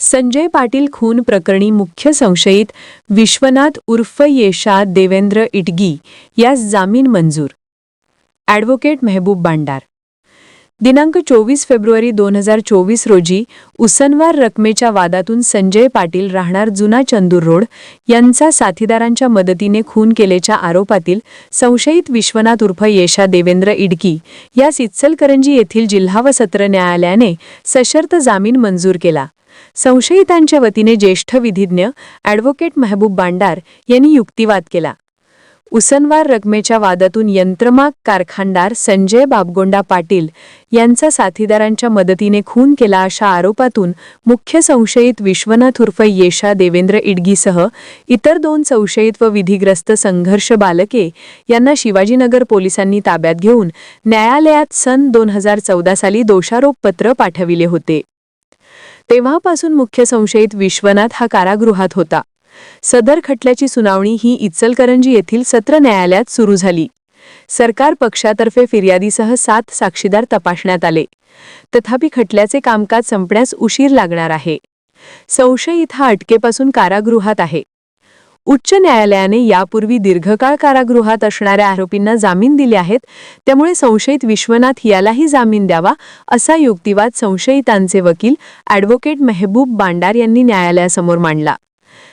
संजय पाटील खून प्रकरणी मुख्य संशयित विश्वनाथ उर्फ येशा देवेंद्र इटगी यास जामीन मंजूर. ॲडव्होकेट मेहबूब बांडार. दिनांक चोवीस फेब्रुवारी दोन हजार चोवीस रोजी उसनवार रकमेच्या वादातून संजय पाटील राहणार जुना चंदूर रोड यांचा साथीदारांच्या मदतीने खून केल्याच्या आरोपातील संशयित विश्वनाथ उर्फ येशा देवेंद्र इडकी यास इचलकरंजी येथील जिल्हा व सत्र न्यायालयाने सशर्त जामीन मंजूर केला. संशयितांच्या वतीने ज्येष्ठ विधिज्ञ ॲडव्होकेट मेहबूब बांडार यांनी युक्तिवाद केला. उसनवार रकमेच्या वादातून यंत्रमाग कारखानदार संजय बाबगोंडा पाटील यांचा साथीदारांच्या मदतीने खून केला अशा आरोपातून मुख्य संशयित विश्वनाथ उर्फ येशा देवेंद्र इडगीसह इतर दोन संशयित व विधीग्रस्त संघर्ष बालके यांना शिवाजीनगर पोलिसांनी ताब्यात घेऊन न्यायालयात सन दोन हजार चौदा साली दोषारोपपत्र पाठविले होते. तेव्हापासून मुख्य संशयित विश्वनाथ हा कारागृहात होता. सदर खटल्याची सुनावणी ही इचलकरंजी येथील सत्र न्यायालयात सुरू झाली. सरकार पक्षातर्फे फिर्यादीसह सात साक्षीदार तपासण्यात आले. तथापि खटल्याचे कामकाज संपण्यास उशीर लागणार आहे. संशयित हा अटकेपासून कारागृहात आहे. उच्च न्यायालयाने यापूर्वी दीर्घकाळ कारागृहात असणाऱ्या आरोपींना जामीन दिले आहेत. त्यामुळे संशयित विश्वनाथ यालाही जामीन द्यावा असा युक्तिवाद संशयितांचे वकील ॲडव्होकेट मेहबूब बांडार यांनी न्यायालयासमोर मांडला.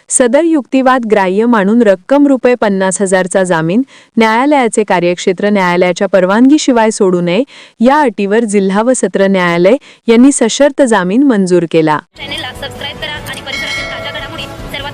सदर युक्तिवाद ग्राह्य मानून रक्कम रुपये पन्नास हजारचा जामीन न्यायालयाचे कार्यक्षेत्र न्यायालयाच्या परवानगीशिवाय सोडू नये या अटीवर जिल्हा व सत्र न्यायालय यांनी सशर्त जामीन मंजूर केला.